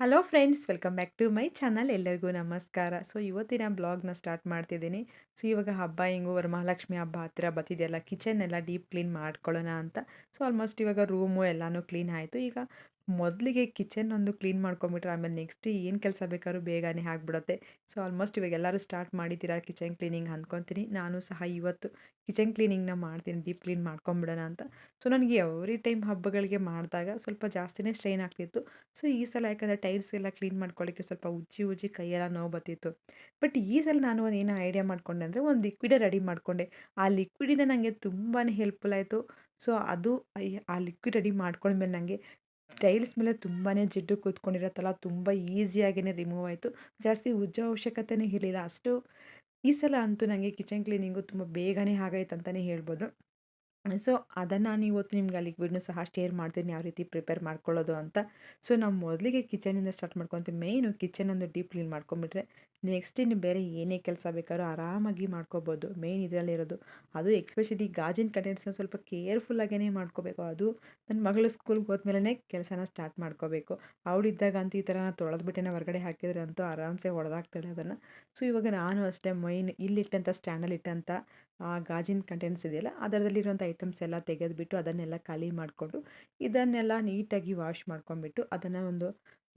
Hello friends welcome back to my channel ಎಲ್ಲರಿಗೂ ನಮಸ್ಕಾರ so ಇವತ್ತಿನ ಬ್ಲಾಗ್ನ ಸ್ಟಾರ್ಟ್ ಮಾಡ್ತಿದ್ದೀನಿ. ಸೊ ಇವಾಗ ಹಬ್ಬ ಹೆಂಗು, ವರಮಹಾಲಕ್ಷ್ಮಿ ಹಬ್ಬ ಹತ್ತಿರ ಬತ್ತಿದೆಯಲ್ಲ ಕಿಚನ್ ಎಲ್ಲ ಡೀಪ್ ಕ್ಲೀನ್ ಮಾಡ್ಕೊಳ್ಳೋಣ ಅಂತ. ಸೊ ಆಲ್ಮೋಸ್ಟ್ ಇವಾಗ ರೂಮು ಎಲ್ಲನೂ ಕ್ಲೀನ್ ಆಯಿತು. ಈಗ ಮೊದಲಿಗೆ ಕಿಚನ್ ಒಂದು ಕ್ಲೀನ್ ಮಾಡ್ಕೊಂಬಿಟ್ರೆ ಆಮೇಲೆ ನೆಕ್ಸ್ಟ್ ಏನು ಕೆಲಸ ಬೇಕಾದ್ರೂ ಬೇಗನೆ ಆಗಿಬಿಡುತ್ತೆ. ಸೊ ಆಲ್ಮೋಸ್ಟ್ ಇವಾಗ ಎಲ್ಲರೂ ಸ್ಟಾರ್ಟ್ ಮಾಡಿದ್ದೀರಾ ಕಿಚನ್ ಕ್ಲೀನಿಂಗ್ ಅಂದ್ಕೊತೀನಿ ನಾನು ಸಹ ಇವತ್ತು ಕಿಚನ್ ಕ್ಲೀನಿಂಗ್ನ ಮಾಡ್ತೀನಿ, ಡೀಪ್ ಕ್ಲೀನ್ ಮಾಡ್ಕೊಂಬಿಡೋಣ ಅಂತ. ಸೊ, ನನಗೆ ಎವ್ರಿ ಟೈಮ್ ಹಬ್ಬಗಳಿಗೆ ಮಾಡಿದಾಗ ಸ್ವಲ್ಪ ಜಾಸ್ತಿನೇ ಸ್ಟ್ರೈನ್ ಆಗ್ತಿತ್ತು. ಸೊ, ಈ ಸಲ ಯಾಕಂದರೆ ಟೈಲ್ಸ್ ಎಲ್ಲ ಕ್ಲೀನ್ ಮಾಡ್ಕೊಳ್ಳಿಕ್ಕೆ ಸ್ವಲ್ಪ ಉಜ್ಜಿ ಉಜ್ಜಿ ಕೈಯೆಲ್ಲ ನೋವು ಬರ್ತಿತ್ತು. ಬಟ್ ಈ ಸಲ ನಾನು ಒಂದು ಏನು ಐಡಿಯಾ ಮಾಡ್ಕೊಂಡೆ ಅಂದರೆ ಒಂದು ಲಿಕ್ವಿಡೇ ರೆಡಿ ಮಾಡಿಕೊಂಡೆ. ಆ ಲಿಕ್ವಿಡಿಂದ ನನಗೆ ತುಂಬಾ ಹೆಲ್ಪ್ಫುಲ್ ಆಯಿತು. ಸೊ, ಅದು, ಆ ಲಿಕ್ವಿಡ್ ರೆಡಿ ಮಾಡ್ಕೊಂಡ್ಮೇಲೆ ನನಗೆ ಟೈಲ್ಸ್ ಮೇಲೆ ತುಂಬಾ ಜಿಡ್ಡು ಕೂತ್ಕೊಂಡಿರತ್ತಲ್ಲ, ತುಂಬ ಈಸಿಯಾಗಿಯೇ ರಿಮೂವ್ ಆಯಿತು. ಜಾಸ್ತಿ ಉಜ್ಜ ಅವಶ್ಯಕತೆನೇ ಇರಲಿಲ್ಲ. ಅಷ್ಟು ಈ ಸಲ ಅಂತೂ ನನಗೆ ಕಿಚನ್ ಕ್ಲೀನಿಂಗು ತುಂಬ ಬೇಗನೆ ಆಗೈತೆ ಅಂತಲೇ ಹೇಳ್ಬೋದು. ಸೊ, ಅದನ್ನು ನಾನು ಇವತ್ತು ನಿಮ್ಗೆ ಆ ಲಿಕ್ವಿಡ್ನು ಸಹ ಶೇರ್ ಮಾಡ್ತೀನಿ ಯಾವ ರೀತಿ ಪ್ರಿಪೇರ್ ಮಾಡ್ಕೊಳ್ಳೋದು ಅಂತ. ಸೊ, ನಾವು ಮೊದಲಿಗೆ ಕಿಚನಿಂದ ಸ್ಟಾರ್ಟ್ ಮಾಡ್ಕೊತೀವಿ. ಮೇಯ್ನು ಕಿಚನ್ ಒಂದು ಡೀಪ್ ಕ್ಲೀನ್ ಮಾಡ್ಕೊಂಬಿಟ್ರೆ ನೆಕ್ಸ್ಟ್ ಇನ್ನು ಬೇರೆ ಏನೇ ಕೆಲಸ ಬೇಕಾದ್ರೂ ಆರಾಮಾಗಿ ಮಾಡ್ಕೋಬೋದು. ಮೇಯ್ನ್ ಇದರಲ್ಲಿರೋದು ಅದು ಎಕ್ಸ್ಪೆಷಲಿ ಗಾಜಿನ ಕಂಟೆಂಟ್ಸ್ನ ಸ್ವಲ್ಪ ಕೇರ್ಫುಲ್ಲಾಗೇ ಮಾಡ್ಕೋಬೇಕು. ಅದು ನನ್ನ ಮಗಳು ಸ್ಕೂಲ್ಗೆ ಹೋದ್ಮೇಲೆ ಕೆಲಸನ ಸ್ಟಾರ್ಟ್ ಮಾಡ್ಕೋಬೇಕು. ಅವಳಿದ್ದಾಗ ಅಂತ ಈ ಥರ ತೊಳೆದ್ಬಿಟ್ಟೆ ಹೊರಗಡೆ ಹಾಕಿದ್ರೆ ಅಂತೂ ಆರಾಮ್ಸೆ ಹೊಡೆದಾಗ್ತಾಳೆ ಅದನ್ನು. ಸೊ ಇವಾಗ ನಾನು ಅಷ್ಟೇ ಮೈನ್ ಇಲ್ಲಿಟ್ಟಂಥ ಸ್ಟ್ಯಾಂಡಲ್ಲಿ ಇಟ್ಟಂಥ ಆ, ಗಾಜಿನ ಕಂಟೆಂಟ್ಸ್ ಇದೆಯಲ್ಲ ಅದರಲ್ಲಿರುವಂಥ ಐಟಮ್ಸ್ ಎಲ್ಲ ತೆಗೆದುಬಿಟ್ಟು ಅದನ್ನೆಲ್ಲ ಖಾಲಿ ಮಾಡಿಕೊಂಡು, ಇದನ್ನೆಲ್ಲ ನೀಟಾಗಿ ವಾಶ್ ಮಾಡ್ಕೊಂಬಿಟ್ಟು ಅದನ್ನು ಒಂದು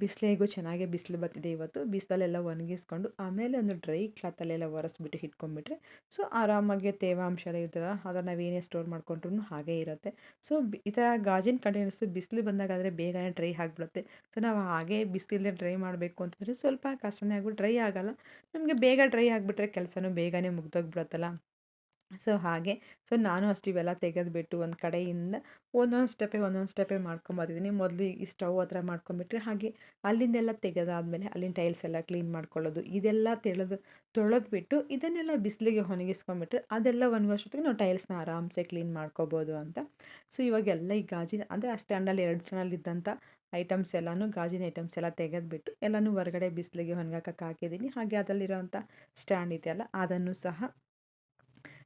ಬಿಸಿಲಿಗೂ ಚೆನ್ನಾಗೇ ಬಿಸಿಲು ಬರ್ತಿದೆ ಇವತ್ತು. ಬಿಸಿಲಲ್ಲೆಲ್ಲ ಒಣಗಿಸ್ಕೊಂಡು ಆಮೇಲೆ ಒಂದು ಡ್ರೈ ಕ್ಲಾತಲ್ಲೆಲ್ಲ ಒರೆಸ್ಬಿಟ್ಟು ಇಟ್ಕೊಂಡ್ಬಿಟ್ರೆ ಸೊ ಆರಾಮಾಗಿ ತೇವಾಂಶ ಇರ್ತದೆ ಅದನ್ನು ನಾವೇನೇ ಸ್ಟೋರ್ ಮಾಡ್ಕೊಂಡ್ರು ಹಾಗೇ ಇರುತ್ತೆ. ಸೊ ಈ ಥರ ಗಾಜಿನ ಕಂಟೈನರ್ಸು ಬಿಸಿಲು ಬಂದಾಗಾದರೆ ಬೇಗನೆ ಡ್ರೈ ಆಗಿಬಿಡುತ್ತೆ. ಸೊ ನಾವು ಹಾಗೇ ಬಿಸಿಲಿಲ್ಲದೆ ಡ್ರೈ ಮಾಡಬೇಕು ಅಂತಂದರೆ ಸ್ವಲ್ಪ ಕಷ್ಟನೇ ಆಗ್ಬಿಟ್ಟು ಡ್ರೈ ಆಗೋಲ್ಲ. ನಮಗೆ ಬೇಗ ಡ್ರೈ ಆಗಿಬಿಟ್ರೆ ಕೆಲಸನೂ ಬೇಗನೆ ಮುಗ್ದೋಗ್ಬಿಡುತ್ತಲ್ಲ. ಸೊ, ಹಾಗೆ. ಸೊ, ನಾನು ಅಷ್ಟು ಇವೆಲ್ಲ ತೆಗೆದುಬಿಟ್ಟು ಒಂದು ಕಡೆಯಿಂದ ಒಂದೊಂದು ಸ್ಟೆಪ್ಪೇ ಒಂದೊಂದು ಸ್ಟೆಪ್ಪೇ ಮಾಡ್ಕೊಂಬರ್ತಿದ್ದೀನಿ ಮೊದಲು ಈ ಸ್ಟವ್ ಹತ್ರ ಮಾಡ್ಕೊಂಬಿಟ್ರೆ ಹಾಗೆ ಅಲ್ಲಿಂದೆಲ್ಲ ತೆಗೆದಾದಮೇಲೆ ಅಲ್ಲಿನ ಟೈಲ್ಸ್ ಎಲ್ಲ ಕ್ಲೀನ್ ಮಾಡ್ಕೊಳ್ಳೋದು, ಇದೆಲ್ಲ ತೆಳೆದು ತೊಳೆದ್ಬಿಟ್ಟು ಇದನ್ನೆಲ್ಲ ಬಿಸಿಲಿಗೆ ಒಣಗಿಸ್ಕೊಂಬಿಟ್ರೆ ಅದೆಲ್ಲ ಒಣಗೋಷ್ಟೊತ್ತಿಗೆ ನಾವು ಟೈಲ್ಸ್ನ ಆರಾಮ್ಸೆ ಕ್ಲೀನ್ ಮಾಡ್ಕೋಬೋದು ಅಂತ. ಸೊ, ಇವಾಗೆಲ್ಲ ಈ ಗಾಜಿನ ಅಂದರೆ ಆ ಸ್ಟ್ಯಾಂಡಲ್ಲಿ ಎರಡು ಚಾನಲ್ ಐಟಮ್ಸ್ ಎಲ್ಲನೂ, ಗಾಜಿನ ಐಟಮ್ಸ್ ಎಲ್ಲ ತೆಗೆದುಬಿಟ್ಟು ಎಲ್ಲನೂ ಹೊರಗಡೆ ಬಿಸಿಲಿಗೆ ಹೊಣಗಾಕಕ್ಕೆ ಹಾಕಿದ್ದೀನಿ. ಹಾಗೆ ಅದರಲ್ಲಿರೋಂಥ ಸ್ಟ್ಯಾಂಡ್ ಇದೆಯಲ್ಲ, ಅದನ್ನು ಸಹ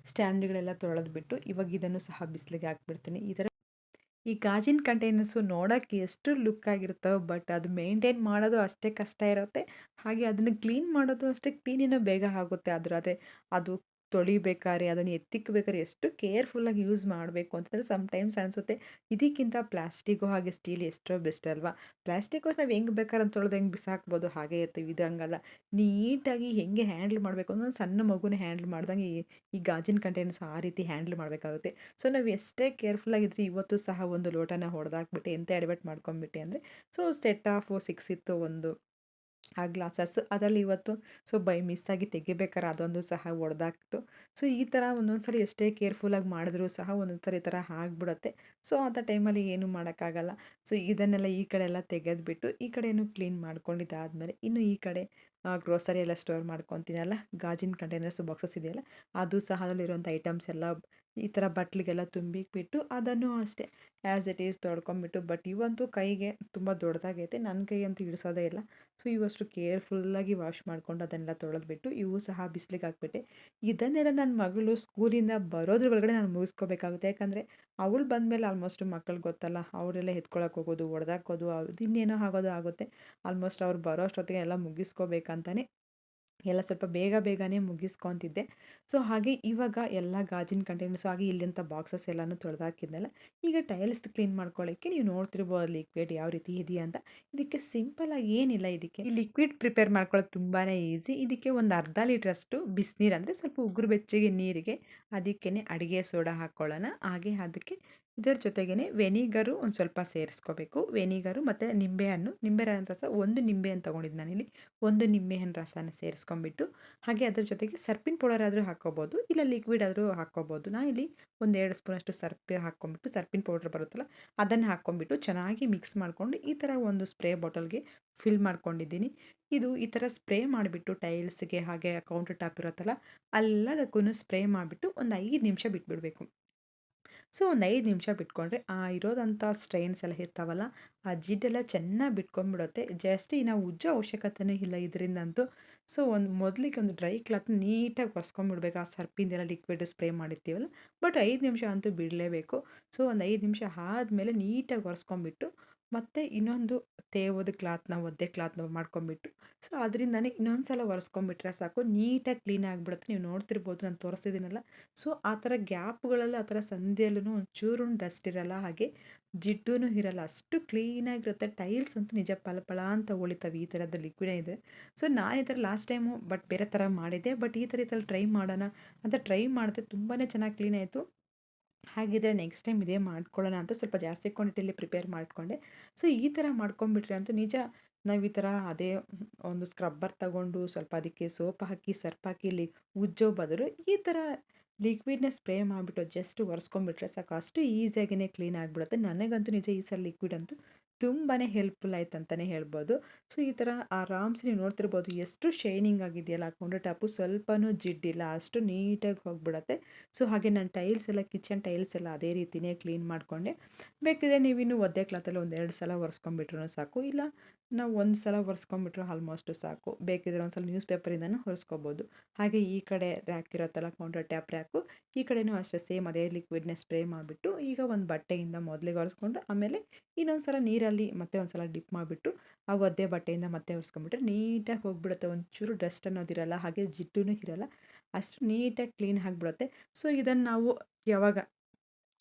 ಸ್ಟ್ಯಾಂಡ್ಗಳೆಲ್ಲ ತೊಳೆದು ಬಿಟ್ಟು ಇವಾಗ ಇದನ್ನು ಸಹ ಬಿಸಿಲಿಗೆ ಹಾಕ್ಬಿಡ್ತೀನಿ. ಈ ಥರ ಈ ಗಾಜಿನ ಕಂಟೈನರ್ಸು ನೋಡೋಕ್ಕೆ ಎಷ್ಟು ಲುಕ್ ಆಗಿರ್ತವೆ ಬಟ್ ಅದು ಮೇಂಟೈನ್ ಮಾಡೋದು ಅಷ್ಟೇ ಕಷ್ಟ ಇರುತ್ತೆ. ಹಾಗೆ ಅದನ್ನು ಕ್ಲೀನ್ ಮಾಡೋದು ಅಷ್ಟೇ ಕ್ಲೀನಿನ ಬೇಗ ಆಗುತ್ತೆ. ಆದರೆ ಅದೇ ಅದು ತೊಳಿಬೇಕಾದ್ರೆ, ಅದನ್ನು ಎತ್ತಿಕ್ಬೇಕಾದ್ರೆ ಎಷ್ಟು ಕೇರ್ಫುಲ್ಲಾಗಿ ಯೂಸ್ ಮಾಡಬೇಕು ಅಂತಂದರೆ ಸಮ್ಟೈಮ್ಸ್ ಅನಿಸುತ್ತೆ. ಇದಕ್ಕಿಂತ ಪ್ಲಾಸ್ಟಿಕ್ಕು ಹಾಗೆ ಸ್ಟೀಲ್ ಎಷ್ಟೋ ಬೆಸ್ಟ್ ಅಲ್ವಾ? ಪ್ಲಾಸ್ಟಿಕ್ಕು ನಾವು ಹೆಂಗೆ ಬೇಕಾದ್ರೆ ಅಂತ ತೊಳೆದು ಹೆಂಗೆ ಬಿಸಾಕ್ಬೋದು, ಹಾಗೆ ಇರ್ತೀವಿ, ಇದು ನೀಟಾಗಿ ಹೆಂಗೆ ಹ್ಯಾಂಡ್ಲ್ ಮಾಡಬೇಕು ಅಂದ್ರೆ ಸಣ್ಣ ಮಗುನ ಹ್ಯಾಂಡ್ಲ್ ಮಾಡ್ದಂಗೆ ಈ ಗಾಜಿನ ಕಂಟೈನರ್ಸ್ ಆ ರೀತಿ ಹ್ಯಾಂಡ್ಲ್ ಮಾಡಬೇಕಾಗುತ್ತೆ. ಸೊ, ನಾವು ಎಷ್ಟೇ ಕೇರ್ಫುಲ್ಲಾಗಿದ್ರೆ ಇವತ್ತು ಸಹ ಒಂದು ಲೋಟನ ಹೊಡೆದಾಕ್ಬಿಟ್ಟು, ಎಂತ ಎಡವಟ್ ಮಾಡ್ಕೊಂಬಿಟ್ಟೆ ಅಂದರೆ, ಸೊ, ಸೆಟ್ ಆಫ್ ಸಿಕ್ಸ್ ಇತ್ತು ಒಂದು ಆ ಗ್ಲಾಸಸ್ ಅದರಲ್ಲಿ ಇವತ್ತು ಸೊ ಬೈ ಮಿಸ್ಸಾಗಿ ತೆಗಿಬೇಕಾರೆ ಅದೊಂದು ಸಹ ಒಡೆದಾಕ್ತು ಸೊ ಈ ಥರ ಒಂದೊಂದು ಸಲ ಎಷ್ಟೇ ಕೇರ್ಫುಲ್ಲಾಗಿ ಮಾಡಿದ್ರೂ ಸಹ ಒಂದೊಂದು ಸಲ ಈ ಥರ ಆಗಿಬಿಡುತ್ತೆ. ಸೊ ಅಂಥ ಟೈಮಲ್ಲಿ ಏನು ಮಾಡೋಕ್ಕಾಗಲ್ಲ. ಸೊ ಇದನ್ನೆಲ್ಲ ಈ ಕಡೆ ಎಲ್ಲ ತೆಗೆದುಬಿಟ್ಟು ಈ ಕಡೆಯೂ ಕ್ಲೀನ್ ಮಾಡ್ಕೊಂಡಿದ್ದಾದಮೇಲೆ ಇನ್ನು ಈ ಕಡೆ ಗ್ರೋಸರಿ ಎಲ್ಲ ಸ್ಟೋರ್ ಮಾಡ್ಕೊತೀನಲ್ಲ ಗಾಜಿನ ಕಂಟೈನರ್ಸ್ ಬಾಕ್ಸಸ್ ಇದೆಯಲ್ಲ? ಅದು ಸಹ ಅದರಲ್ಲಿರುವಂಥ ಐಟಮ್ಸ್ ಎಲ್ಲ ಈ ಥರ ಬಟ್ಲಿಗೆಲ್ಲ ತುಂಬಿಕ್ಬಿಟ್ಟು ಅದನ್ನು ಅಷ್ಟೇ. ಆ್ಯಸ್ ಇಟ್ ಈಸ್ ತೊಳ್ಕೊಂಬಿಟ್ಟು ಬಟ್ ಇವಂತೂ ಕೈಗೆ ತುಂಬ ದೊಡ್ಡದಾಗೈತೆ ನನ್ನ ಕೈ ಅಂತೂ ಇಳಿಸೋದೇ ಇಲ್ಲ. ಸೊ ಇವಷ್ಟು ಕೇರ್ಫುಲ್ಲಾಗಿ ವಾಶ್ ಮಾಡ್ಕೊಂಡು ಅದನ್ನೆಲ್ಲ ತೊಳೆದ್ಬಿಟ್ಟು, ಇವು ಸಹ ಬಿಸಿಲಿಗೆ ಹಾಕ್ಬಿಟ್ಟೆ. ಇದನ್ನೆಲ್ಲ ನನ್ನ ಮಗಳು ಸ್ಕೂಲಿಂದ ಬರೋದ್ರ ಒಳಗಡೆ ನಾನು ಮುಗಿಸ್ಕೋಬೇಕಾಗುತ್ತೆ. ಯಾಕಂದರೆ ಅವಳು ಬಂದಮೇಲೆ ಆಲ್ಮೋಸ್ಟ್ ಮಕ್ಕಳು ಗೊತ್ತಲ್ಲ, ಅವರೆಲ್ಲ ಎತ್ಕೊಳಕ್ಕೆ ಹೋಗೋದು ಹೊಡೆದಾಕೋದು ಅದು ಇನ್ನೇನೋ ಆಗೋದು ಆಗುತ್ತೆ. ಆಲ್ಮೋಸ್ಟ್ ಅವ್ರು ಬರೋ ಅಷ್ಟೊತ್ತಿಗೆ ಎಲ್ಲ ಮುಗಿಸ್ಕೋಬೇಕಂತಲೇ ಎಲ್ಲ ಸ್ವಲ್ಪ ಬೇಗ ಬೇಗನೆ ಮುಗಿಸ್ಕೊತಿದ್ದೆ. ಸೊ ಹಾಗೆ ಇವಾಗ ಎಲ್ಲ ಗಾಜಿನ ಕಂಟೈನರ್ಸ್ ಹಾಗೆ ಇಲ್ಲಿಂಥ ಬಾಕ್ಸಸ್ ಎಲ್ಲನೂ ತೊಳೆದಾಕಿದ್ನಲ್ಲ, ಈಗ ಟೈಲ್ಸ್ ಕ್ಲೀನ್ ಮಾಡ್ಕೊಳ್ಳೋಕ್ಕೆ ನೀವು ನೋಡ್ತಿರ್ಬೋದು ಲಿಕ್ವಿಡ್ ಯಾವ ರೀತಿ ಇದೆಯಾ ಅಂತ. ಇದಕ್ಕೆ ಸಿಂಪಲಾಗಿ ಏನಿಲ್ಲ ಇದಕ್ಕೆ. ಲಿಕ್ವಿಡ್ ಪ್ರಿಪೇರ್ ಮಾಡ್ಕೊಳ್ಳೋದು ತುಂಬಾ ಈಸಿ ಇದಕ್ಕೆ ಒಂದು ಅರ್ಧ ಲೀಟ್ರಷ್ಟು ಬಿಸಿನೀರು ಅಂದರೆ ಸ್ವಲ್ಪ ಉಗುರು ಬೆಚ್ಚಗೆ ನೀರಿಗೆ ಅದಕ್ಕೇ ಅಡುಗೆ ಸೋಡಾ ಹಾಕ್ಕೊಳ್ಳೋಣ. ಹಾಗೆ ಅದಕ್ಕೆ ಇದರ ಜೊತೆಗೇ ವೆನಿಗರು ಒಂದು ಸ್ವಲ್ಪ ಸೇರಿಸ್ಕೋಬೇಕು. ವೆನಿಗರು ಮತ್ತು ನಿಂಬೆಹಣ್ಣು ನಿಂಬೆಹಣ್ಣು ರಸ ಒಂದು ನಿಂಬೆಹಣ್ಣು ತೊಗೊಂಡಿದ್ದು ನಾನಿಲ್ಲಿ. ಒಂದು ನಿಂಬೆಹಣ್ಣು ರಸನ ಸೇರಿಸ್ಕೊಂಬಿಟ್ಟು ಹಾಗೆ ಅದ್ರ ಜೊತೆಗೆ ಸರ್ಪಿನ ಪೌಡರ್ ಆದರೂ ಹಾಕ್ಕೋಬೋದು, ಇಲ್ಲ ಲಿಕ್ವಿಡ್ ಆದರೂ ಹಾಕ್ಕೋಬೋದು. ಇಲ್ಲಿ ಒಂದು ಎರಡು ಸ್ಪೂನಷ್ಟು ಸರ್ಪಿ ಹಾಕ್ಕೊಂಬಿಟ್ಟು ಸರ್ಪಿನ ಪೌಡರ್ ಬರುತ್ತಲ್ಲ, ಅದನ್ನು ಹಾಕ್ಕೊಂಬಿಟ್ಟು ಚೆನ್ನಾಗಿ ಮಿಕ್ಸ್ ಮಾಡಿಕೊಂಡು ಈ ಥರ ಒಂದು ಸ್ಪ್ರೇ ಬಾಟಲ್ಗೆ ಫಿಲ್ ಮಾಡ್ಕೊಂಡಿದ್ದೀನಿ. ಇದು ಈ ಥರ ಸ್ಪ್ರೇ ಮಾಡಿಬಿಟ್ಟು ಟೈಲ್ಸ್ಗೆ ಹಾಗೆ ಕೌಂಟರ್ ಟಾಪ್ ಇರುತ್ತಲ್ಲ ಅಲ್ಲದಕ್ಕೂ ಸ್ಪ್ರೇ ಮಾಡಿಬಿಟ್ಟು ಒಂದು ಐದು ನಿಮಿಷ ಬಿಟ್ಬಿಡಬೇಕು. ಸೊ, ಒಂದು ಐದು ನಿಮಿಷ ಬಿಟ್ಕೊಂಡ್ರೆ, ಆ ಇರೋದಂಥ ಸ್ಟ್ರೈನ್ಸ್ ಎಲ್ಲ ಇರ್ತಾವಲ್ಲ, ಆ ಜಿಡ್ಡೆಲ್ಲ ಚೆನ್ನಾಗಿ ಬಿಟ್ಕೊಂಡ್ಬಿಡುತ್ತೆ. ಜಸ್ಟ್ ನಾವು ಉಜ್ಜೋ ಅವಶ್ಯಕತೆಯೇ ಇಲ್ಲ ಇದರಿಂದಂತೂ. ಸೊ, ಒಂದು ಮೊದಲಿಗೆ ಒಂದು ಡ್ರೈ ಕ್ಲಾತ್ ನೀಟಾಗಿ ಒರೆಸ್ಕೊಂಡ್ಬಿಡ್ಬೇಕು. ಆ ಸರ್ಪಿಂದೆಲ್ಲ ಲಿಕ್ವಿಡ್ ಸ್ಪ್ರೇ ಮಾಡಿರ್ತೀವಲ್ಲ ಬಟ್ ಐದು ನಿಮಿಷ ಅಂತೂ ಬಿಡಲೇಬೇಕು. ಸೊ, ಒಂದು ಐದು ನಿಮಿಷ ಆದಮೇಲೆ ನೀಟಾಗಿ ಒರೆಸ್ಕೊಂಬಿಟ್ಟು ಮತ್ತು ಇನ್ನೊಂದು ತೇವದ ಕ್ಲಾತ್‌ನ, ಒದ್ದೆ ಕ್ಲಾತ್‌ನ ಮಾಡ್ಕೊಂಬಿಟ್ಟು, ಸೊ ಅದರಿಂದನೇ ಇನ್ನೊಂದು ಸಲ ಒರೆಸ್ಕೊಂಬಿಟ್ರೆ ಸಾಕು. ನೀಟಾಗಿ ಕ್ಲೀನ್ ಆಗಿಬಿಡುತ್ತೆ. ನೀವು ನೋಡ್ತಿರ್ಬೋದು, ನಾನು ತೋರಿಸ್ತಿದ್ದೀನಲ್ಲ ಸೊ ಆ ಥರ ಗ್ಯಾಪ್‌ಗಳಲ್ಲಿ, ಆ ಥರ ಸಂಧಿಯಲ್ಲೂ ಒಂಚೂರು ಡಸ್ಟ್ ಇರಲ್ಲ, ಹಾಗೆ ಜಿಡ್ಡೂ ಇರಲ್ಲ. ಅಷ್ಟು ಕ್ಲೀನಾಗಿರುತ್ತೆ. ಟೈಲ್ಸ್ ಅಂತೂ ನಿಜ ಪಲ ಪಳ ಅಂತ ಹೊಳಿತಾವೆ ಈ ಥರದ ಲಿಕ್ವಿಡ್ ಇದೆ. ಸೊ ನಾನು ಈ ಥರ ಲಾಸ್ಟ್ ಟೈಮು ಬಟ್ ಬೇರೆ ಥರ ಮಾಡಿದ್ದೆ. ಬಟ್ ಈ ಥರ ಈ ಥರ ಟ್ರೈ ಮಾಡೋಣ ಅಂತ ಟ್ರೈ ಮಾಡಿದೆ. ತುಂಬಾ ಚೆನ್ನಾಗಿ ಕ್ಲೀನ್ ಆಯಿತು. ಹಾಗಿದ್ರೆ ನೆಕ್ಸ್ಟ್ ಟೈಮ್ ಇದೇ ಮಾಡ್ಕೊಳ್ಳೋಣ ಅಂತ ಸ್ವಲ್ಪ ಜಾಸ್ತಿ ಕ್ವಾಂಟಿಟಿಯಲ್ಲಿ ಪ್ರಿಪೇರ್ ಮಾಡಿಕೊಂಡೆ. ಸೊ ಈ ಥರ ಮಾಡ್ಕೊಂಬಿಟ್ರೆ ಅಂತೂ ನಿಜ ನಾವು ಈ ಥರ ಅದೇ ಒಂದು ಸ್ಕ್ರಬ್ಬರ್ ತಗೊಂಡು ಸ್ವಲ್ಪ ಅದಕ್ಕೆ ಸೋಪ್ ಹಾಕಿ, ಸರ್ಪ್ ಹಾಕಿ, ಲಿ ಉಜ್ಜೋ ಬದಲು ಈ ಥರ ಲಿಕ್ವಿಡ್ನ ಸ್ಪ್ರೇ ಮಾಡಿಬಿಟ್ಟು ಜಸ್ಟ್ ಒರೆಸ್ಕೊಂಬಿಟ್ರೆ ಸಾಕು. ಅಷ್ಟು ಈಸಿಯಾಗಿಯೇ ಕ್ಲೀನ್ ಆಗಿಬಿಡುತ್ತೆ. ನನಗಂತೂ ನಿಜ ಈ ಸಲ ಲಿಕ್ವಿಡ್ ಅಂತೂ ತುಂಬಾ ಹೆಲ್ಪ್ಫುಲ್ ಆಯ್ತು ಅಂತಲೇ ಹೇಳ್ಬೋದು. ಸೊ ಈ ಥರ ಆರಾಮ್ಸೆ ನೀವು ನೋಡ್ತಿರ್ಬೋದು ಎಷ್ಟು ಶೈನಿಂಗ್ ಆಗಿದೆಯಲ್ಲ ಕೌಂಟರ್ ಟಾಪು ಸ್ವಲ್ಪನೂ ಜಿಡ್ಡಿಲ್ಲ, ಅಷ್ಟು ನೀಟಾಗಿ ಹೋಗ್ಬಿಡತ್ತೆ. ಸೊ ಹಾಗೆ ನಾನು ಟೈಲ್ಸ್ ಎಲ್ಲ ಕಿಚನ್ ಟೈಲ್ಸ್ ಎಲ್ಲ ಅದೇ ರೀತಿಯೇ ಕ್ಲೀನ್ ಮಾಡಿಕೊಂಡೆ. ಬೇಕಿದ್ರೆ ನೀವಿನ್ನು ಒದ್ದೆ ಕ್ಲಾತಲ್ಲಿ ಒಂದೆರಡು ಸಲ ಒರೆಸ್ಕೊಂಬಿಟ್ರೂ ಸಾಕು, ಇಲ್ಲ ನಾವು ಒಂದು ಸಲ ಒರೆಸ್ಕೊಂಡ್ಬಿಟ್ರು ಆಲ್ಮೋಸ್ಟ್ ಸಾಕು. ಬೇಕಿದ್ರೆ ಒಂದು ಸಲ ನ್ಯೂಸ್ ಪೇಪರಿಂದನೂ ಹೊರಿಸ್ಕೋಬೋದು. ಹಾಗೆ ಈ ಕಡೆ ರ್ಯಾಕ್ ಇರುತ್ತಲ್ಲ ಕೌಂಟರ್ ಟ್ಯಾಪ್ ರ್ಯಾಕು ಈ ಕಡೆಯೂ ಅಷ್ಟೇ ಸೇಮ್ ಅದೇ ಲಿಕ್ವಿಡ್ನ ಸ್ಪ್ರೇ ಮಾಡಿಬಿಟ್ಟು ಈಗ ಒಂದು ಬಟ್ಟೆಯಿಂದ ಮೊದಲಿಗೆ ಒರೆಸ್ಕೊಂಡು ಆಮೇಲೆ ಇನ್ನೊಂದು ಸಲ ನೀರಲ್ಲಿ ಮತ್ತೆ ಒಂದು ಸಲ ಡಿಪ್ ಮಾಡಿಬಿಟ್ಟು, ಆ ಒದ್ದೆ ಬಟ್ಟೆಯಿಂದ ಮತ್ತೆ ಒರೆಸ್ಕೊಂಬಿಟ್ರೆ ನೀಟಾಗಿ ಹೋಗ್ಬಿಡುತ್ತೆ. ಒಂಚೂರು ಡಸ್ಟ್ ಅನ್ನೋದಿರಲ್ಲ, ಹಾಗೆ ಜಿಡ್ಡೂ ಇರಲ್ಲ. ಅಷ್ಟು ನೀಟಾಗಿ ಕ್ಲೀನ್ ಆಗಿಬಿಡುತ್ತೆ. ಸೊ, ಇದನ್ನು ನಾವು ಯಾವಾಗ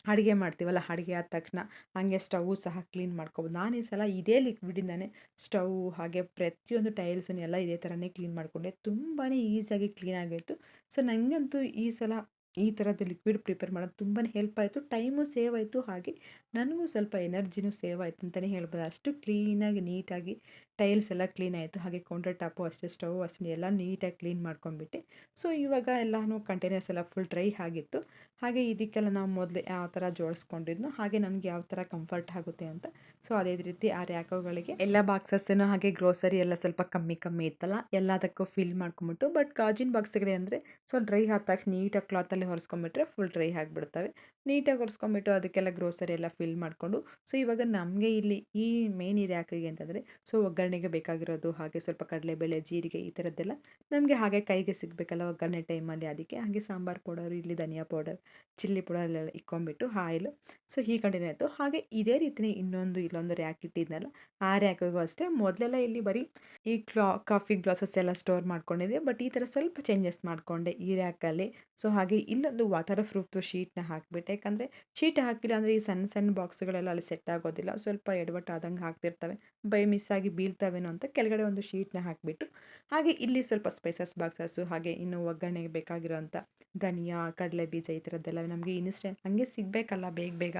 ಅಡುಗೆ ಮಾಡ್ತೀವಲ್ಲ, ಅಡುಗೆ ಆದ ತಕ್ಷಣ ಹಾಗೆ ಸ್ಟವ್ ಸಹ ಕ್ಲೀನ್ ಮಾಡ್ಕೊಬೋದು. ನಾನು ಈ ಸಲ ಇದೇ ಲಿಕ್ವಿಡಿಂದನೇ ಸ್ಟವ್, ಹಾಗೆ ಪ್ರತಿಯೊಂದು ಟೈಲ್ಸನ್ನು ಎಲ್ಲ ಇದೇ ಥರನೇ ಕ್ಲೀನ್ ಮಾಡಿಕೊಂಡೆ. ತುಂಬಾ ಈಸಿಯಾಗಿ ಕ್ಲೀನ್ ಆಗಿತ್ತು ಸೊ ನನಗಂತೂ ಈ ಸಲ ಈ ಥರದ್ದು ಲಿಕ್ವಿಡ್ ಪ್ರಿಪೇರ್ ಮಾಡೋದು ತುಂಬಾ ಹೆಲ್ಪ್ ಆಯಿತು. ಟೈಮು ಸೇವ್ ಆಯಿತು. ಹಾಗೆ ನನಗೂ ಸ್ವಲ್ಪ ಎನರ್ಜಿನೂ ಸೇವ್ ಆಯಿತು ಅಂತಲೇ ಹೇಳ್ಬೋದು. ಅಷ್ಟು ಕ್ಲೀನಾಗಿ, ನೀಟಾಗಿ ಟೈಲ್ಸ್ ಎಲ್ಲ ಕ್ಲೀನ್ ಆಯಿತು. ಹಾಗೆ ಕೌಂಟರ್ ಟಾಪು ಅಷ್ಟೇ ಸ್ಟವ್ ಅಷ್ಟೇ, ಎಲ್ಲ ನೀಟಾಗಿ ಕ್ಲೀನ್ ಮಾಡ್ಕೊಂಡ್ಬಿಟ್ಟೆ. ಸೊ, ಇವಾಗ ಎಲ್ಲನೂ ಕಂಟೈನರ್ಸ್ ಎಲ್ಲ ಫುಲ್ ಡ್ರೈ ಆಗಿತ್ತು. ಹಾಗೆ ಇದಕ್ಕೆಲ್ಲ ನಾವು ಮೊದಲು ಯಾವ ಥರ ಜೋಡಿಸ್ಕೊಂಡಿದ್ನೋ, ಹಾಗೆ ನನಗೆ ಯಾವ ಥರ ಕಂಫರ್ಟ್ ಆಗುತ್ತೆ ಅಂತ. ಸೊ, ಅದೇ ರೀತಿ ಆ ರ್ಯಾಕೋಗಳಿಗೆ ಎಲ್ಲ ಬಾಕ್ಸಸ್ಸನ್ನು ಹಾಗೆ ಗ್ರೋಸರಿ ಎಲ್ಲ ಸ್ವಲ್ಪ ಕಮ್ಮಿ ಕಮ್ಮಿ ಇತ್ತಲ್ಲ, ಎಲ್ಲದಕ್ಕೂ ಫಿಲ್ ಮಾಡ್ಕೊಂಬಿಟ್ಟು, ಬಟ್ ಗಾಜಿನ ಬಾಕ್ಸ್ಗಳೇ ಅಂದರೆ ಸೊ, ಡ್ರೈ ತಕ್ಷಣ ನೀಟಾಗಿ ಕ್ಲಾತಲ್ಲಿ ಹೊರಿಸ್ಕೊಂಬಿಟ್ರೆ ಫುಲ್ ಡ್ರೈ ಆಗಿಬಿಡ್ತವೆ. ನೀಟಾಗಿ ಹೊರಿಸ್ಕೊಂಬಿಟ್ಟು ಅದಕ್ಕೆಲ್ಲ ಗ್ರೋಸರಿ ಎಲ್ಲ ಫಿಲ್ ಮಾಡಿಕೊಂಡು ಸೊ ಇವಾಗ ನಮಗೆ ಇಲ್ಲಿ ಈ ಮೇನ್ ಈ ರ್ಯಾಕಿಗೆ ಅಂತಂದರೆ ಸೊ ಒಗ್ಗರಣೆಗೆ ಬೇಕಾಗಿರೋದು ಹಾಗೆ ಸ್ವಲ್ಪ ಕಡಲೆಬೇಳೆ, ಜೀರಿಗೆ ಈ ಥರದ್ದೆಲ್ಲ ನಮಗೆ ಹಾಗೆ ಕೈಗೆ ಸಿಗಬೇಕಲ್ಲ ಒಗ್ಗರಣೆ ಟೈಮಲ್ಲಿ ಅದಕ್ಕೆ. ಹಾಗೆ ಸಾಂಬಾರು ಪೌಡರ್, ಇಲ್ಲಿ ಧನಿಯಾ ಪೌಡರ್, ಚಿಲ್ಲಿ ಪೌಡರ್ ಎಲ್ಲ ಇಕ್ಕೊಂಬಿಟ್ಟು ಆಯಿಲು ಸೊ ಕಂಟಿನ್ಯೂ ಆಯಿತು. ಹಾಗೆ ಇದೇ ರೀತಿಯೇ ಇನ್ನೊಂದು ಇಲ್ಲೊಂದು ರ್ಯಾಕ್ ಇಟ್ಟಿದ್ನಲ್ಲ, ಆ ರ್ಯಾಕಿಗೂ ಅಷ್ಟೇ. ಮೊದಲೆಲ್ಲ ಇಲ್ಲಿ ಬರೀ ಈ ಕ್ಲಾ ಕಾಫಿ ಗ್ಲಾಸಸ್ ಎಲ್ಲ ಸ್ಟೋರ್ ಮಾಡ್ಕೊಂಡಿದ್ದೆ. ಬಟ್ ಈ ಥರ ಸ್ವಲ್ಪ ಚೇಂಜಸ್ ಮಾಡಿಕೊಂಡೆ ಈ ರ್ಯಾಕಲ್ಲಿ ಸೊ ಹಾಗೆ ಇಲ್ಲೊಂದು ವಾಟರ್ ಪ್ರೂಫ್ದು ಶೀಟ್ನ ಹಾಕಿಬಿಟ್ಟೆ. ಯಾಕಂದರೆ ಶೀಟ್ ಹಾಕಿಲ್ಲ ಅಂದರೆ ಈ ಸಣ್ಣ ಸಣ್ಣ ಬಾಕ್ಸ್ಗಳೆಲ್ಲ ಅಲ್ಲಿ ಸೆಟ್ ಆಗೋದಿಲ್ಲ. ಸ್ವಲ್ಪ ಎಡವಟ್ಟು ಆದಂಗೆ ಹಾಕ್ತಿರ್ತವೆ. ಬೈ ಮಿಸ್ ಆಗಿ ಬೀಳ್ತವೇನೋ ಅಂತ ಕೆಳಗಡೆ ಒಂದು ಶೀಟ್ನ ಹಾಕಿಬಿಟ್ಟು, ಹಾಗೆ ಇಲ್ಲಿ ಸ್ವಲ್ಪ ಸ್ಪೈಸಸ್ ಬಾಕ್ಸಸ್ಸು, ಹಾಗೆ ಇನ್ನು ಒಗ್ಗರಣೆಗೆ ಬೇಕಾಗಿರೋಂಥ ಧನಿಯಾ ಕಡಲೆ ಬೀಜ ಈ ಥರದ್ದೆಲ್ಲ ನಮಗೆ ಇನ್ಸ್ಟೆಂಟ್ ಹಂಗೆ ಸಿಗಬೇಕಲ್ಲ ಬೇಗ ಬೇಗ.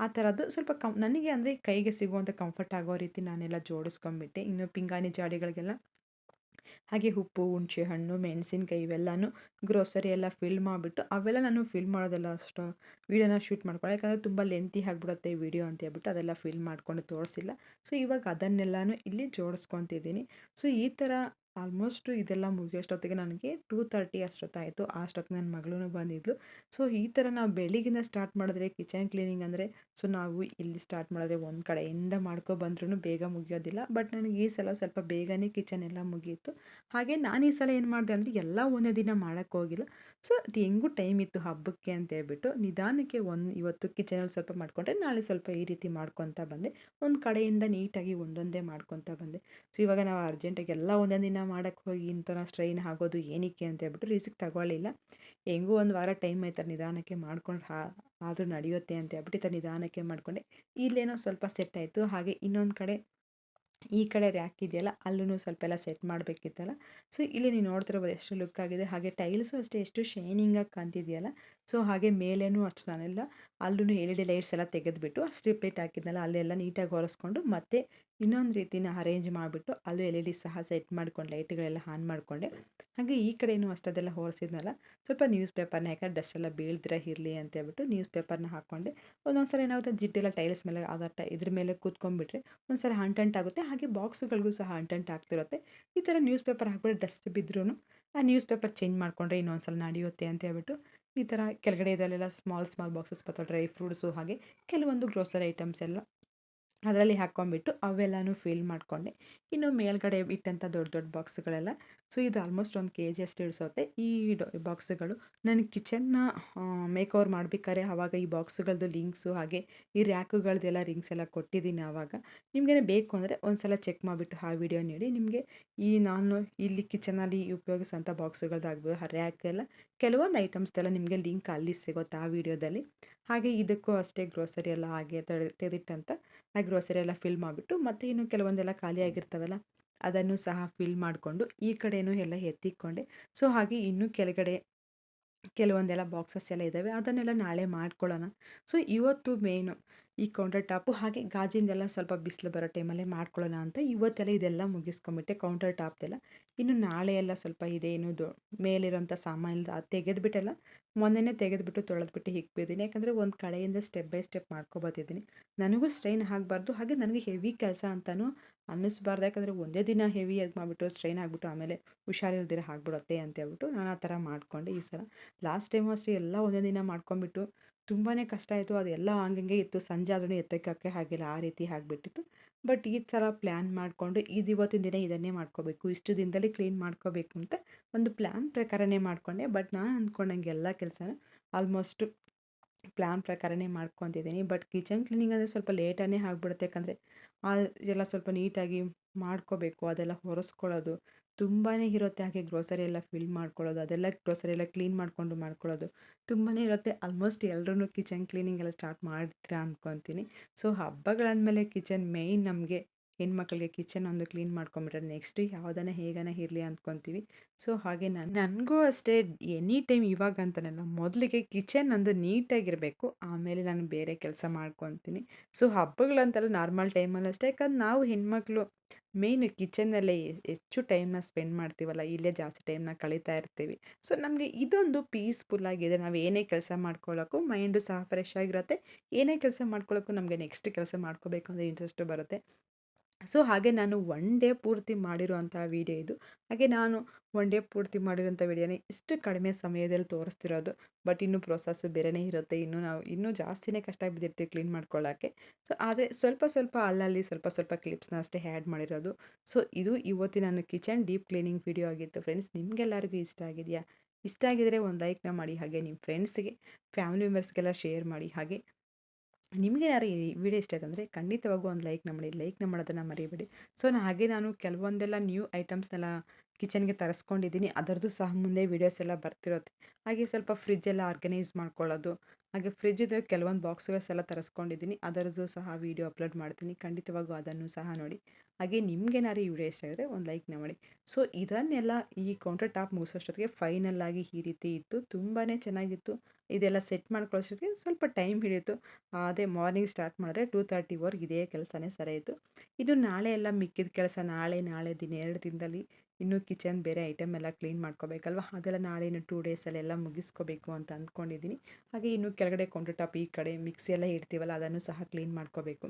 ಆ ಥರದ್ದು ಸ್ವಲ್ಪ ಕಂ, ನನಗೆ ಅಂದರೆ ಕೈಗೆ ಸಿಗುವಂಥ ಕಂಫರ್ಟ್ ಆಗೋ ರೀತಿ ನಾನೆಲ್ಲ ಜೋಡಿಸ್ಕೊಂಬಿಟ್ಟೆ ಇನ್ನು ಪಿಂಗಾಣಿ ಜಾಡಿಗಳಿಗೆಲ್ಲ ಹಾಗೆ ಉಪ್ಪು, ಹುಣಸೆ ಹಣ್ಣು, ಮೆಣಸಿನ್ಕಾಯಿ ಇವೆಲ್ಲನೂ ಗ್ರೋಸರಿ ಎಲ್ಲ ಫಿಲ್ ಮಾಡಿಬಿಟ್ಟು ಅವೆಲ್ಲ ನಾನು ಫಿಲ್ ಮಾಡೋದಲ್ಲ ಅಷ್ಟು ವೀಡಿಯೋನ ಶೂಟ್ ಮಾಡ್ಕೊಳ್ಳೋ ಯಾಕಂದರೆ ತುಂಬ ಲೆಂತಿ ಆಗಿಬಿಡುತ್ತೆ ವಿಡಿಯೋ ಅಂತ ಹೇಳ್ಬಿಟ್ಟು ಅದೆಲ್ಲ ಫಿಲ್ ಮಾಡಿಕೊಂಡು ತೋರಿಸಿಲ್ಲ. ಸೊ ಇವಾಗ ಅದನ್ನೆಲ್ಲನೂ ಇಲ್ಲಿ ಜೋಡಿಸ್ಕೊತಿದ್ದೀನಿ. ಸೊ ಈ ಥರ ಆಲ್ಮೋಸ್ಟು ಇದೆಲ್ಲ ಮುಗಿಯೋಷ್ಟೊತ್ತಿಗೆ ನನಗೆ ಟೂ ತರ್ಟಿ ಅಷ್ಟೊತ್ತಾಯಿತು. ಅಷ್ಟೊತ್ತಿಗೆ ನನ್ನ ಮಗಳೂ ಬಂದಿದ್ಲು. ಸೊ ಈ ಥರ ನಾವು ಬೆಳಿಗ್ಗಿಂದ ಸ್ಟಾರ್ಟ್ ಮಾಡಿದ್ರೆ ಕಿಚನ್ ಕ್ಲೀನಿಂಗ್ ಅಂದರೆ ಸೊ ನಾವು ಇಲ್ಲಿ ಸ್ಟಾರ್ಟ್ ಮಾಡಿದ್ರೆ ಒಂದು ಕಡೆಯಿಂದ ಮಾಡ್ಕೊ ಬಂದ್ರೂ ಬೇಗ ಮುಗಿಯೋದಿಲ್ಲ. ಬಟ್ ನನಗೆ ಈ ಸಲ ಸ್ವಲ್ಪ ಬೇಗನೆ ಕಿಚನ್ ಎಲ್ಲ ಮುಗಿಯಿತು ಹಾಗೆ ನಾನು ಈ ಸಲ ಏನು ಮಾಡಿದೆ ಅಂದರೆ ಎಲ್ಲ ಒಂದೇ ದಿನ ಮಾಡೋಕ್ಕೆ ಹೋಗಿಲ್ಲ. ಸೊ ಅದು ಹೆಂಗೂ ಟೈಮ್ ಇತ್ತು ಹಬ್ಬಕ್ಕೆ ಅಂತ ಹೇಳ್ಬಿಟ್ಟು ನಿಧಾನಕ್ಕೆ ಒಂದು ಇವತ್ತು ಕಿಚನಲ್ಲಿ ಸ್ವಲ್ಪ ಮಾಡಿಕೊಂಡ್ರೆ ನಾಳೆ ಸ್ವಲ್ಪ ಈ ರೀತಿ ಮಾಡ್ಕೊತಾ ಬಂದೆ. ಒಂದು ಕಡೆಯಿಂದ ನೀಟಾಗಿ ಒಂದೊಂದೇ ಮಾಡ್ಕೊತಾ ಬಂದೆ. ಸೊ ಇವಾಗ ನಾವು ಅರ್ಜೆಂಟಾಗಿ ಎಲ್ಲ ಒಂದೊಂದು ಮಾಡೋಕ್ಕೆ ಹೋಗಿ ಇಂಥ ಸ್ಟ್ರೈನ್ ಆಗೋದು ಏನಕ್ಕೆ ಅಂತ ಹೇಳ್ಬಿಟ್ಟು ರಿಸ್ಕ್ ತಗೊಳ್ಳಿಲ್ಲ. ಹೆಂಗೂ ಒಂದು ವಾರ ಟೈಮ್ ಆಯ್ತಾರೆ ನಿಧಾನಕ್ಕೆ ಮಾಡ್ಕೊಂಡು ಹಾ, ಆದರೂ ನಡೆಯುತ್ತೆ ಅಂತ ಹೇಳ್ಬಿಟ್ಟು ಈ ಥರ ನಿಧಾನಕ್ಕೆ ಮಾಡಿಕೊಂಡೆ. ಇಲ್ಲೇನೋ ಸ್ವಲ್ಪ ಸೆಟ್ ಆಯಿತು. ಹಾಗೆ ಇನ್ನೊಂದು ಕಡೆ, ಈ ಕಡೆ ರ್ಯಾಕ್ ಇದೆಯಲ್ಲ ಅಲ್ಲೂ ಸ್ವಲ್ಪ ಎಲ್ಲ ಸೆಟ್ ಮಾಡಬೇಕಿತ್ತಲ್ಲ. ಸೊ ಇಲ್ಲಿ ನೀವು ನೋಡ್ತಿರ್ಬೋದು ಎಷ್ಟು ಲುಕ್ ಆಗಿದೆ. ಹಾಗೆ ಟೈಲ್ಸು ಅಷ್ಟೇ, ಎಷ್ಟು ಶೈನಿಂಗಾಗಿ ಕಾಣ್ತಿದೆಯಲ್ಲ. ಸೊ ಹಾಗೆ ಮೇಲೇನೂ ಅಷ್ಟು ನಾನೆಲ್ಲ. ಅಲ್ಲೂ ಎಲ್ ಇ ಡಿ ಲೈಟ್ಸ್ ಎಲ್ಲ ತೆಗೆದುಬಿಟ್ಟು ಸ್ಟ್ರಿಪ್ ಲೈಟ್ ಹಾಕಿದ್ನಲ್ಲ, ಅಲ್ಲೆಲ್ಲ ನೀಟಾಗಿ ಒರೆಸ್ಕೊಂಡು ಮತ್ತೆ ಇನ್ನೊಂದು ರೀತಿನ ಅರೇಂಜ್ ಮಾಡಿಬಿಟ್ಟು ಅಲ್ಲೂ ಎಲ್ ಇ ಡಿ ಸಹ ಸೆಟ್ ಮಾಡ್ಕೊಂಡು ಲೈಟ್ಗಳೆಲ್ಲ ಆನ್ ಮಾಡಿಕೊಂಡೆ. ಹಾಗೆ ಈ ಕಡೆಯೂ ಅಷ್ಟದೆಲ್ಲ ಹೊರಿಸಿದ್ನಲ್ಲ ಸ್ವಲ್ಪ ನ್ಯೂಸ್ ಪೇಪರ್ನ ಯಾಕಂದ್ರೆ ಡಸ್ಟ್ ಎಲ್ಲ ಬೀಳ್ದಿರ ಇರಲಿ ಅಂತ ಹೇಳ್ಬಿಟ್ಟು ನ್ಯೂಸ್ ಪೇಪರ್ನ ಹಾಕ್ಕೊಂಡೆ ಒಂದೊಂದ್ಸಲ ಏನಾಗುತ್ತೆ, ಜಿಡ್ಡೆಲ್ಲ ಟೈಲ್ಸ್ ಮೇಲೆ ಆದ ಇದ್ರ ಮೇಲೆ ಕೂತ್ಕೊಂಡ್ಬಿಟ್ರೆ ಒಂದು ಸಲ ಅಂಟಂಟಾಗುತ್ತೆ ಹಾಗೆ ಬಾಕ್ಸ್ಗಳಿಗೂ ಸಹ ಅಂಟಂಟ್ ಆಗ್ತಿರುತ್ತೆ. ಈ ಥರ ನ್ಯೂಸ್ ಪೇಪರ್ ಹಾಕ್ಬಿಟ್ಟು ಡಸ್ಟ್ ಬಿದ್ದರೂ ಆ ನ್ಯೂಸ್ ಪೇಪರ್ ಚೇಂಜ್ ಮಾಡಿಕೊಂಡ್ರೆ ಇನ್ನೊಂದು ಸಲ ನಡೆಯುತ್ತೆ ಅಂತ ಹೇಳ್ಬಿಟ್ಟು ಈ ಥರ ಕೆಳಗಡೆ ಇದರಲ್ಲೆಲ್ಲ ಸ್ಮಾಲ್ ಸ್ಮಾಲ್ ಬಾಕ್ಸಸ್ ಬರ್ತಾವೆ ಡ್ರೈ ಫ್ರೂಟ್ಸು ಹಾಗೆ ಕೆಲವೊಂದು ಗ್ರೋಸರಿ ಐಟಮ್ಸ್ ಎಲ್ಲ ಅದರಲ್ಲಿ ಹಾಕ್ಕೊಂಬಿಟ್ಟು ಅವೆಲ್ಲನೂ ಫಿಲ್ ಮಾಡಿಕೊಂಡೆ. ಇನ್ನು ಮೇಲ್ಗಡೆ ಇಟ್ಟಂಥ ದೊಡ್ಡ ದೊಡ್ಡ ಬಾಕ್ಸ್ಗಳೆಲ್ಲ, ಸೊ ಇದು ಆಲ್ಮೋಸ್ಟ್ ಒಂದು ಕೆ ಜಿ ಅಷ್ಟು ಇಳಿಸುತ್ತೆ. ಈ ಬಾಕ್ಸ್ಗಳು ನನ್ನ ಕಿಚನ್ನ ಮೇಕ್ ಓವರ್ ಮಾಡಬೇಕಾದ್ರೆ ಆವಾಗ ಈ ಬಾಕ್ಸ್ಗಳದ್ದು ಲಿಂಕ್ಸು ಹಾಗೆ ಈ ರ್ಯಾಕುಗಳದ್ದೆಲ್ಲ ರಿಂಗ್ಸ್ ಎಲ್ಲ ಕೊಟ್ಟಿದ್ದೀನಿ ಆವಾಗ ನಿಮಗೇನೆ ಬೇಕು ಅಂದರೆ ಒಂದು ಸಲ ಚೆಕ್ ಮಾಡಿಬಿಟ್ಟು ಆ ವಿಡಿಯೋ ನೀಡಿ. ನಿಮಗೆ ಈ ನಾನು ಇಲ್ಲಿ ಕಿಚನಲ್ಲಿ ಉಪಯೋಗಿಸೋಂಥ ಬಾಕ್ಸುಗಳ್ದಾಗ್ಬೋದು, ಆ ರ್ಯಾಕ್ ಎಲ್ಲ, ಕೆಲವೊಂದು ಐಟಮ್ಸ್ದೆಲ್ಲ ನಿಮಗೆ ಲಿಂಕ್ ಅಲ್ಲಿ ಸಿಗುತ್ತೆ ಆ ವಿಡಿಯೋದಲ್ಲಿ. ಹಾಗೆ ಇದಕ್ಕೂ ಅಷ್ಟೇ ಗ್ರೋಸರಿ ಎಲ್ಲ ಹಾಗೆ ತೆಗೆದಿಟ್ಟಂತ ಆ ಗ್ರೋಸರಿ ಎಲ್ಲ ಫಿಲ್ ಮಾಡಿಬಿಟ್ಟು ಮತ್ತು ಇನ್ನು ಕೆಲವೊಂದೆಲ್ಲ ಖಾಲಿ ಆಗಿರ್ತವಲ್ಲ, ಅದನ್ನು ಸಹ ಫಿಲ್ ಮಾಡಿಕೊಂಡು ಈ ಕಡೆಯೂ ಎಲ್ಲ ಎತ್ತಿಕೊಂಡೆ. ಸೊ ಹಾಗೆ ಇನ್ನೂ ಕೆಳಗಡೆ ಕೆಲವೊಂದೆಲ್ಲ ಬಾಕ್ಸಸ್ ಎಲ್ಲ ಇದ್ದಾವೆ, ಅದನ್ನೆಲ್ಲ ನಾಳೆ ಮಾಡ್ಕೊಳ್ಳೋಣ. ಸೊ ಇವತ್ತು ಮೇಯ್ನು ಈ ಕೌಂಟರ್ ಟಾಪು ಹಾಗೆ ಗಾಜಿಂದೆಲ್ಲ ಸ್ವಲ್ಪ ಬಿಸಿಲು ಬರೋ ಟೈಮಲ್ಲೇ ಮಾಡ್ಕೊಳ್ಳೋಣ ಅಂತ ಇವತ್ತೆಲ್ಲ ಇದೆಲ್ಲ ಮುಗಿಸ್ಕೊಂಬಿಟ್ಟೆ ಕೌಂಟರ್ ಟಾಪ್ದೆಲ್ಲ. ಇನ್ನು ನಾಳೆ ಎಲ್ಲ ಸ್ವಲ್ಪ ಇದೆ ಏನು ದೊ ಮೇಲಿರೋಂಥ ಸಾಮಾನು ತೆಗೆದುಬಿಟ್ಟೆಲ್ಲ ಮೊನ್ನೆನೇ ತೆಗೆದುಬಿಟ್ಟು ತೊಳೆದ್ಬಿಟ್ಟು ಹಿಕ್ಬಿದ್ದೀನಿ ಯಾಕಂದರೆ ಒಂದು ಕಡೆಯಿಂದ ಸ್ಟೆಪ್ ಬೈ ಸ್ಟೆಪ್ ಮಾಡ್ಕೊಬತ್ತಿದ್ದೀನಿ. ನನಗೂ ಸ್ಟ್ರೈನ್ ಆಗಬಾರ್ದು, ಹಾಗೆ ನನಗೆ ಹೆವಿ ಕೆಲಸ ಅಂತಲೂ ಅನ್ನಿಸ್ಬಾರ್ದು. ಯಾಕಂದರೆ ಒಂದೇ ದಿನ ಹೆವಿಯಾಗಿ ಮಾಡಿಬಿಟ್ಟು ಸ್ಟ್ರೈನ್ ಆಗಿಬಿಟ್ಟು ಆಮೇಲೆ ಹುಷಾರಿಲ್ದಿರ ಆಗ್ಬಿಡುತ್ತೆ ಅಂತ ಹೇಳ್ಬಿಟ್ಟು ನಾನು ಆ ಥರ ಮಾಡಿಕೊಂಡೆ ಈ ಸಲ. ಲಾಸ್ಟ್ ಟೈಮು ಅಷ್ಟೇ ಎಲ್ಲ ಒಂದೇ ದಿನ ಮಾಡ್ಕೊಂಬಿಟ್ಟು ತುಂಬಾ ಕಷ್ಟ ಆಯಿತು. ಅದೆಲ್ಲ ಹಂಗೆ ಇತ್ತು. ಸಂಜೆ ಆದ್ರೂ ಎತ್ತಕ್ಕೆ ಆಗಿಲ್ಲ. ಆ ರೀತಿ ಆಗಿಬಿಟ್ಟಿತ್ತು. ಬಟ್ ಈ ಥರ ಪ್ಲ್ಯಾನ್ ಮಾಡಿಕೊಂಡು ಇದು ಇವತ್ತಿನ ದಿನ ಇದನ್ನೇ ಮಾಡ್ಕೋಬೇಕು. ಇಷ್ಟು ದಿನದಲ್ಲಿ ಕ್ಲೀನ್ ಮಾಡ್ಕೋಬೇಕು ಅಂತ ಒಂದು ಪ್ಲ್ಯಾನ್ ಪ್ರಕಾರನೇ ಮಾಡಿಕೊಂಡೆ. ಬಟ್ ನಾನು ಅಂದ್ಕೊಂಡಂಗೆ ಎಲ್ಲ ಕೆಲಸನ ಆಲ್ಮೋಸ್ಟು ಪ್ಲ್ಯಾನ್ ಪ್ರಕಾರನೇ ಮಾಡ್ಕೊತಿದ್ದೀನಿ. ಬಟ್ ಕಿಚನ್ ಕ್ಲೀನಿಂಗ್ ಅಂದರೆ ಸ್ವಲ್ಪ ಲೇಟಾನೇ ಆಗಿಬಿಡುತ್ತೆ. ಯಾಕಂದರೆ ಎಲ್ಲ ಸ್ವಲ್ಪ ನೀಟಾಗಿ ಮಾಡ್ಕೋಬೇಕು. ಅದೆಲ್ಲ ಒರೆಸ್ಕೊಳ್ಳೋದು ತುಂಬಾ ಇರುತ್ತೆ ಹಾಗೆ ಗ್ರೋಸರಿ ಎಲ್ಲ ಫಿಲ್ ಮಾಡ್ಕೊಳ್ಳೋದು, ಅದೆಲ್ಲ ಗ್ರೋಸರಿ ಎಲ್ಲ ಕ್ಲೀನ್ ಮಾಡಿಕೊಂಡು ಮಾಡ್ಕೊಳ್ಳೋದು. ತುಂಬಾ ಇರುತ್ತೆ. ಆಲ್ಮೋಸ್ಟ್ ಎಲ್ಲರೂ ಕಿಚನ್ ಕ್ಲೀನಿಂಗ್ ಎಲ್ಲ ಸ್ಟಾರ್ಟ್ ಮಾಡ್ತೀರಾ ಅಂದ್ಕೊತೀನಿ ಸೊ ಹಬ್ಬಗಳಂದಮೇಲೆ ಕಿಚನ್ ಮೇಯ್ನ್ ನಮಗೆ ಹೆಣ್ಮಕ್ಳಿಗೆ ಕಿಚನ್ ಒಂದು ಕ್ಲೀನ್ ಮಾಡ್ಕೊಂಬಿಟ್ರೆ ನೆಕ್ಸ್ಟ್ ಯಾವ್ದಾನ ಹೇಗನ ಇರಲಿ ಅಂದ್ಕೊತೀವಿ ಸೊ, ಹಾಗೆ ನಾನು ನನಗೂ ಅಷ್ಟೇ ಎನಿ ಟೈಮ್ ಇವಾಗ ಅಂತನಲ್ಲ ಮೊದಲಿಗೆ ಕಿಚನ್ ಒಂದು ನೀಟಾಗಿರಬೇಕು, ಆಮೇಲೆ ನಾನು ಬೇರೆ ಕೆಲಸ ಮಾಡ್ಕೊತೀನಿ. ಸೊ, ಹಬ್ಬಗಳಂತಲ್ಲ ನಾರ್ಮಲ್ ಟೈಮಲ್ಲಿ ಅಷ್ಟೇ, ಯಾಕಂದ್ರೆ ನಾವು ಹೆಣ್ಮಕ್ಳು ಮೇಯ್ನ್ ಕಿಚನ್ನಲ್ಲೇ ಹೆಚ್ಚು ಟೈಮ್ನ ಸ್ಪೆಂಡ್ ಮಾಡ್ತೀವಲ್ಲ, ಇಲ್ಲೇ ಜಾಸ್ತಿ ಟೈಮ್ನ ಕಳೀತಾ ಇರ್ತೀವಿ. ಸೊ, ನಮಗೆ ಇದೊಂದು ಪೀಸ್ಫುಲ್ ಆಗಿದೆ, ನಾವು ಏನೇ ಕೆಲಸ ಮಾಡ್ಕೊಳ್ಳೋಕ್ಕೂ ಮೈಂಡು ಸಹ ಫ್ರೆಶ್ ಆಗಿರುತ್ತೆ, ಏನೇ ಕೆಲಸ ಮಾಡ್ಕೊಳ್ಳೋಕ್ಕೂ ನಮಗೆ ನೆಕ್ಸ್ಟ್ ಕೆಲಸ ಮಾಡ್ಕೋಬೇಕು ಅಂದರೆ ಇಂಟ್ರೆಸ್ಟು ಬರುತ್ತೆ. ಸೊ, ಹಾಗೆ ನಾನು ಒನ್ ಡೇ ಪೂರ್ತಿ ಮಾಡಿರುವಂಥ ವೀಡಿಯೋ ಇದು. ಹಾಗೆ ನಾನು ಒನ್ ಡೇ ಪೂರ್ತಿ ಮಾಡಿರೋಂಥ ವೀಡಿಯೋನ ಇಷ್ಟು ಕಡಿಮೆ ಸಮಯದಲ್ಲಿ ತೋರಿಸ್ತಿರೋದು. ಬಟ್ ಇನ್ನೂ ಪ್ರೊಸೆಸ್ ಬೇರೆಯೇ ಇರುತ್ತೆ. ಇನ್ನೂ ನಾವು ಇನ್ನೂ ಜಾಸ್ತಿನೇ ಕಷ್ಟ ಬಿದ್ದಿರ್ತೀವಿ ಕ್ಲೀನ್ ಮಾಡ್ಕೊಳ್ಳೋಕ್ಕೆ ಸೊ, ಆದರೆ ಸ್ವಲ್ಪ ಸ್ವಲ್ಪ ಅಲ್ಲಲ್ಲಿ ಸ್ವಲ್ಪ ಸ್ವಲ್ಪ ಕ್ಲಿಪ್ಸ್ನ ಅಷ್ಟೇ ಆ್ಯಡ್ ಮಾಡಿರೋದು. ಸೊ, ಇದು ಇವತ್ತಿನ ನಾನು ಕಿಚನ್ ಡೀಪ್ ಕ್ಲೀನಿಂಗ್ ವಿಡಿಯೋ ಆಗಿತ್ತು. ಫ್ರೆಂಡ್ಸ್, ನಿಮಗೆಲ್ಲರಿಗೂ ಇಷ್ಟ ಆಗಿದೆಯಾ? ಇಷ್ಟ ಆಗಿದರೆ ಒಂದು ಲೈಕ್ನ ಮಾಡಿ. ಹಾಗೆ ನಿಮ್ಮ ಫ್ರೆಂಡ್ಸ್ಗೆ, ಫ್ಯಾಮಿಲಿ ಮೆಂಬರ್ಸ್ಗೆಲ್ಲ ಶೇರ್ ಮಾಡಿ. ಹಾಗೆ ನಿಮಗೆ ಈ ವಿಡಿಯೋ ಇಷ್ಟ ಆಯ್ತು ಖಂಡಿತವಾಗೂ ಒಂದು ಲೈಕ್ನ ಮಾಡಿ ಲೈಕ್ನ ಮಾಡೋದನ್ನು ಮರಿಬೇಡಿ. ಸೊ ನಾನು ಹಾಗೆ ನಾನು ಕೆಲವೊಂದೆಲ್ಲ ನ್ಯೂ ಐಟಮ್ಸ್ನೆಲ್ಲ ಕಿಚನ್ಗೆ ತರಿಸ್ಕೊಂಡಿದ್ದೀನಿ. ಅದರದ್ದು ಸಹ ಮುಂದೆ ವೀಡಿಯೋಸ್ ಎಲ್ಲ ಬರ್ತಿರುತ್ತೆ ಹಾಗೆ ಸ್ವಲ್ಪ ಫ್ರಿಜ್ ಎಲ್ಲ ಆರ್ಗನೈಸ್ ಮಾಡ್ಕೊಳ್ಳೋದು. ಹಾಗೆ ಫ್ರಿಜ್ದು ಕೆಲವೊಂದು ಬಾಕ್ಸ್ಗಳು ಎಲ್ಲ ತರಿಸ್ಕೊಂಡಿದ್ದೀನಿ. ಅದರದ್ದು ಸಹ ವೀಡಿಯೋ ಅಪ್ಲೋಡ್ ಮಾಡ್ತೀನಿ. ಖಂಡಿತವಾಗೂ ಅದನ್ನು ಸಹ ನೋಡಿ. ಹಾಗೆ ನಿಮ್ಗೇನಾದ್ರು ಈ ವಿಡಿಯೋ ಇಷ್ಟ ಆದರೆ ಒಂದು ಲೈಕ್ನ ಮಾಡಿ. ಸೊ ಇದನ್ನೆಲ್ಲ ಈ ಕೌಂಟರ್ ಟಾಪ್ ಮುಗಿಸೋಷ್ಟೊತ್ತಿಗೆ ಫೈನಲ್ ಆಗಿ ಈ ರೀತಿ ಇತ್ತು. ತುಂಬಾ ಚೆನ್ನಾಗಿತ್ತು. ಇದೆಲ್ಲ ಸೆಟ್ ಮಾಡ್ಕೊಳ್ಳೋಷ್ಟೊತ್ತಿಗೆ ಸ್ವಲ್ಪ ಟೈಮ್ ಹಿಡಿಯಿತು ಅದೇ ಮಾರ್ನಿಂಗ್ ಸ್ಟಾರ್ಟ್ ಮಾಡಿದ್ರೆ ಟೂ ತರ್ಟಿವರೆಗೆ ಇದೇ ಕೆಲಸನೇ ಸರಿಯಿತು ಇದು ನಾಳೆ ಎಲ್ಲ ಮಿಕ್ಕಿದ ಕೆಲಸ. ನಾಳೆ ನಾಳೆ ದಿನ, ಎರಡು ದಿನದಲ್ಲಿ ಇನ್ನೂ ಕಿಚನ್ ಬೇರೆ ಐಟಮ್ ಎಲ್ಲ ಕ್ಲೀನ್ ಮಾಡ್ಕೋಬೇಕಲ್ವ? ಅದೆಲ್ಲ ನಾಳೆ ಇನ್ನು ಟೂ ಡೇಸಲ್ಲೆಲ್ಲ ಮುಗಿಸ್ಕೋಬೇಕು ಅಂತ ಅಂದ್ಕೊಂಡಿದ್ದೀನಿ. ಹಾಗೆ ಇನ್ನು ಕೆಳಗಡೆ ಕೌಂಟರ್ ಟಾಪ್ ಈ ಕಡೆ ಮಿಕ್ಸಿ ಎಲ್ಲ ಇಡ್ತೀವಲ್ಲ, ಅದನ್ನು ಸಹ ಕ್ಲೀನ್ ಮಾಡ್ಕೋಬೇಕು.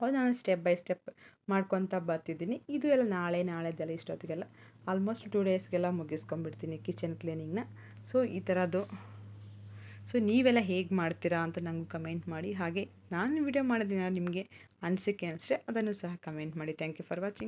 ಅದು ನಾನು ಸ್ಟೆಪ್ ಬೈ ಸ್ಟೆಪ್ ಮಾಡ್ಕೊತ ಬರ್ತಿದ್ದೀನಿ. ಇದು ಎಲ್ಲ ನಾಳೆ, ನಾಳೆದೆಲ್ಲ ಇಷ್ಟೊತ್ತಿಗೆಲ್ಲ. ಆಲ್ಮೋಸ್ಟ್ ಟೂ ಡೇಸ್ಗೆಲ್ಲ ಮುಗಿಸ್ಕೊಂಡ್ಬಿಡ್ತೀನಿ ಕಿಚನ್ ಕ್ಲೀನಿಂಗ್ನ. ಸೊ, ಈ ಥರದ್ದು ಸೊ ನೀವೆಲ್ಲ ಹೇಗೆ ಮಾಡ್ತೀರಾ ಅಂತ ನಂಗೆ ಕಮೆಂಟ್ ಮಾಡಿ. ಹಾಗೆ ನಾನು ವಿಡಿಯೋ ಮಾಡೋದಿನ ನಿಮಗೆ ಅನಿಸಿಕೆ ಅನಿಸಿದ್ರೆ ಅದನ್ನು ಸಹ ಕಮೆಂಟ್ ಮಾಡಿ. Thank you for watching